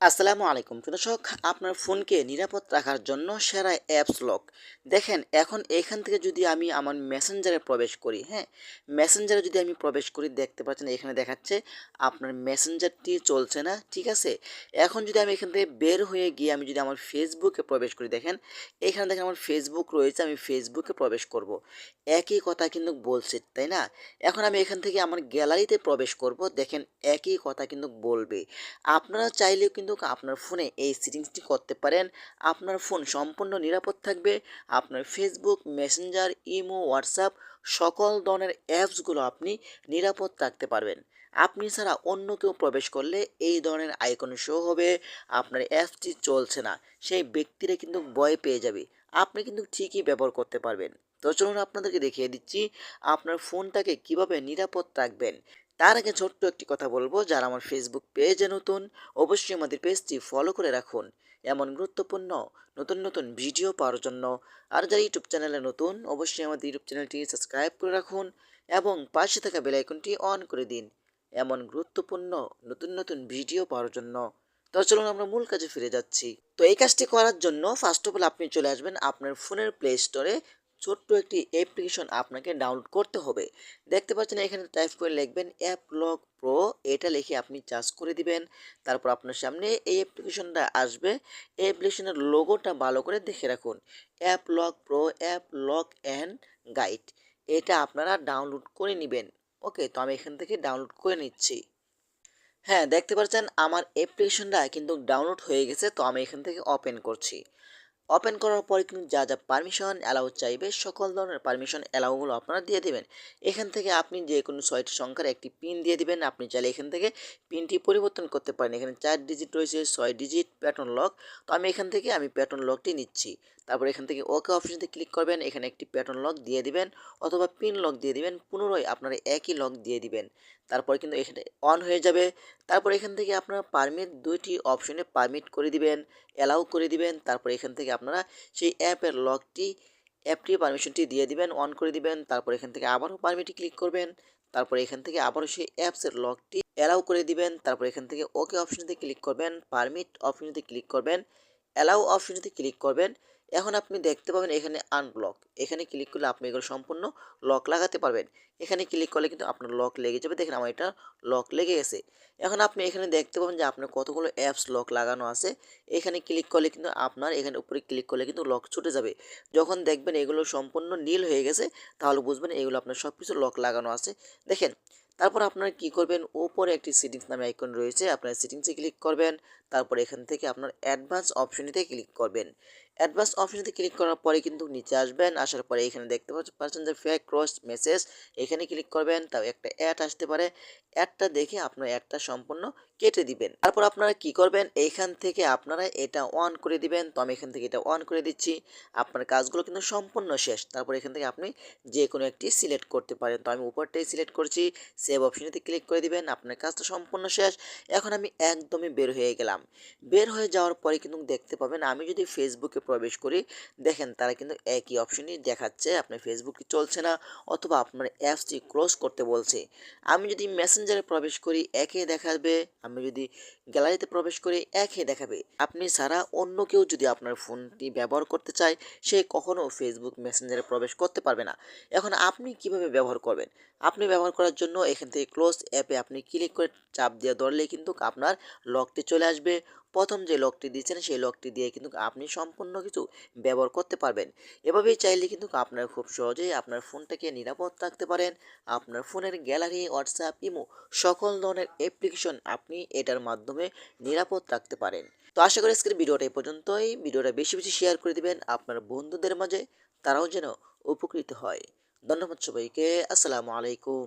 আসসালামু আলাইকুম। দর্শক, আপনার ফোনকে নিরাপদ রাখার জন্য সেরা অ্যাপস লক দেখেন, এখন এখান থেকে যদি আমি আমার মেসেঞ্জারে প্রবেশ করি হ্যাঁ? মেসেঞ্জারে যদি আমি প্রবেশ করি, দেখতে পাচ্ছেন এখানে দেখাচ্ছে আপনার মেসেঞ্জারটি চলছে না, ঠিক আছে? এখন যদি আমি এখান থেকে বের হয়ে গিয়ে আমি যদি আমার ফেসবুকে প্রবেশ করি, দেখেন, এখানে দেখেন আমার ফেসবুক রয়েছে, আমি ফেসবুকে প্রবেশ করব। একই কথা কিন্তু বলছে, তাই না? এখন আমি এখান থেকে আমার গ্যালারিতে প্রবেশ করব, দেখেন, একই কথা কিন্তু বলবে। আপনারা চাইলেও কিন্তু আপনার ফোনে এই সেটিংসটি করতে পারেন। আপনার ফোন সম্পূর্ণ নিরাপদ থাকবে। আপনার ফেসবুক মেসেঞ্জার ইমো হোয়াটসঅ্যাপ সকল ধরনের অ্যাপসগুলো আপনি নিরাপদ রাখতে পারবেন। আপনি ছাড়া অন্য কেউ প্রবেশ করলে এই ধরনের আইকন শো হবে। আপনার অ্যাপসটি চলছে না। সেই ব্যক্তিরা কিন্তু ভয় পেয়ে যাবে। আপনি কিন্তু ঠিকই ব্যবহার করতে পারবেন। তো চলুন আপনাদেরকে দেখিয়ে দিচ্ছি, আপনার ফোনটাকে কীভাবে নিরাপদ রাখবেন। তার আগে ছোট্ট একটি কথা বলব, যারা আমার ফেসবুক পেজে নতুন, অবশ্যই আমাদের পেজটি ফলো করে রাখুন। এমন গুরুত্বপূর্ণ, নতুন নতুন ভিডিও পাওয়ার জন্য। আর যারা ইউটিউব চ্যানেলে নতুন, অবশ্যই আমাদের ইউটিউব চ্যানেলটি সাবস্ক্রাইব করে রাখুন এবং পাশে থাকা বেল আইকনটি অন করে দিন। এমন গুরুত্বপূর্ণ, নতুন নতুন ভিডিও পাওয়ার জন্য। তো চলুন আমরা মূল কাজে ফিরে যাচ্ছি। তো এই কাজটি করার জন্য ফার্স্ট অফ অল আপনি চলে আসবেন আপনার ফোনের প্লে স্টোরে ছোট্ট একটি অ্যাপ্লিকেশন আপনাকে ডাউনলোড করতে হবে। দেখতে পাচ্ছেন এখানে টাইপ করে লিখবেন অ্যাপ লক প্রো এটা লিখে আপনি চার্জ করে দিবেন। তারপর আপনার সামনে এই অ্যাপ্লিকেশনটা আসবে। এই অ্যাপ্লিকেশনের লোগোটা ভালো করে দেখে রাখুন। App lock pro app lock and guide এটা আপনারা ডাউনলোড করে নেবেন। ওকে তো আমি এখান থেকে ডাউনলোড করে নিচ্ছি। হ্যাঁ দেখতে পাচ্ছেন আমার অ্যাপ্লিকেশনটা কিন্তু ডাউনলোড হয়ে গেছে, তো আমি এখান থেকে ওপেন করছি। ওপেন করার পরে কিন্তু যা যা পারমিশন অ্যালাউ চাইবে, সকল ধরনের পারমিশন অ্যালাউগুলো আপনারা দিয়ে দেবেন। এখান থেকে আপনি যে কোনো ছয়টি সংখ্যার একটি পিন দিয়ে দিবেন। আপনি চাইলে এখান থেকে পিনটি পরিবর্তন করতে পারেন। এখানে চার ডিজিট রয়েছে, ছয় ডিজিট প্যাটার্ন লক তো আমি এখান থেকে আমি প্যাটার্ন লকটি নিচ্ছি। তারপর এখান থেকে ওকে অপশনতে ক্লিক করবেন। এখানে একটি প্যাটার্ন লক দিয়ে দিবেন অথবা পিন লক দিয়ে দিবেন। পুনরায় আপনারা একই লক দিয়ে দিবেন। তারপর কিন্তু এখানে অন হয়ে যাবে। তারপর এখান থেকে আপনারা পারমিট দুইটি অপশনে পারমিট করে দিবেন অ্যালাউ করে দিবেন। তারপর এখান থেকে আপনারা সেই অ্যাপের লকটি, অ্যাপটি পারমিশনটি দিয়ে দিবেন অন করে দিবেন, তারপর এখান থেকে আবারও পারমিটে ক্লিক করবেন, তারপর এখান থেকে আবারও সেই অ্যাপসের লকটি অ্যালাউ করে দিবেন, তারপর এখান থেকে ওকে অপশনতে ক্লিক করবেন পারমিট অপশনতে ক্লিক করবেন অ্যালাউ অপশনতে ক্লিক করবেন। এখন আপনি দেখতে পাবেন এখানে আনব্লক এখানে ক্লিক করলে আপনি এগুলো সম্পূর্ণ লক লাগাতে পারবেন। এখানে ক্লিক করলে কিন্তু আপনার লক লেগে যাবে। দেখেন আমার এটা লক লেগে গেছে। এখন আপনি এখানে দেখতে পাবেন যে আপনার কতগুলো অ্যাপস লক লাগানো আছে। এখানে ক্লিক করলে কিন্তু আপনার এখানে উপরে ক্লিক করলে কিন্তু লক ছুটে যাবে। যখন দেখবেন এগুলো সম্পূর্ণ নীল হয়ে গেছে, তাহলে বুঝবেন এগুলো আপনার সব কিছু লক লাগানো আছে। দেখেন, তারপর আপনারা কি করবেন? উপরে একটি সেটিংস নামে আইকন রয়েছে। আপনার সেটিংসে ক্লিক করবেন। তারপর এখান থেকে আপনার অ্যাডভান্স অপশনেতে ক্লিক করবেন। অ্যাডভান্স অপশনেতে ক্লিক করার পরে কিন্তু নিচে আসবেন, আসার পরে এখানে দেখতে পাচ্ছেন যে ফেক ক্রস মেসেজ এখানে ক্লিক করবেন, তাও একটা অ্যাড আসতে পারে অ্যাডটা দেখে আপনার অ্যাডটা সম্পূর্ণ কেটে দিবেন। তারপর আপনারা কি করবেন? এইখান থেকে আপনারা এটা অন করে দিবেন, তো আমি এখান থেকে এটা অন করে দিচ্ছি, আপনার কাজগুলো কিন্তু সম্পূর্ণ শেষ। তারপর এখান থেকে আপনি যে কোনো একটি সিলেক্ট করতে পারেন, তো আমি উপরটাই সিলেক্ট করছি সেভ অপশনেতে ক্লিক করে দিবেন, আপনার কাজটা সম্পূর্ণ শেষ। এখন আমি একদমই বের হয়ে গেলাম। বের হয়ে যাওয়ার পরে কিন্তু দেখতে পাবেন, আমি যদি ফেসবুকে প্রবেশ করি। দেখেন তারা কিন্তু একই অপশনই দেখাচ্ছে, আপনার ফেসবুকটি চলছে না অথবা আপনার অ্যাপসটি ক্লোজ করতে বলছে। আমি যদি মেসেঞ্জারে প্রবেশ করি একই দেখাবে। আমি যদি গ্যালারিতে প্রবেশ করি একই দেখাবে। আপনি ছাড়া অন্য কেউ যদি আপনার ফোনটি ব্যবহার করতে চায়, সে কখনো ফেসবুক মেসেঞ্জারে প্রবেশ করতে পারবে না। এখন আপনি কীভাবে ব্যবহার করবেন? আপনি ব্যবহার করার জন্য এখান থেকে ক্লোজ অ্যাপে আপনি ক্লিক করে চাপ দিয়ে ধরলে কিন্তু আপনার লকটি চলে আসবে। প্রথম যে লকটি দিচ্ছেন সেই লকটি দিয়ে কিন্তু আপনি সম্পূর্ণ কিছু ব্যবহার করতে পারবেন। এভাবেই চাইলে কিন্তু আপনার খুব সহজেই আপনার ফোনটাকে নিরাপদ রাখতে পারেন। আপনার ফোনের গ্যালারি, হোয়াটসঅ্যাপ, ইমো সকল ধরনের অ্যাপ্লিকেশন আপনি এটার মাধ্যমে নিরাপদ রাখতে পারেন। তো আশা করি আজকের ভিডিওটা এই পর্যন্তই। ভিডিওটা বেশি বেশি শেয়ার করে দিবেন আপনার বন্ধুদের মাঝে, তারাও যেন উপকৃত হয়। ধন্যবাদ সবাইকে। আসসালামু আলাইকুম।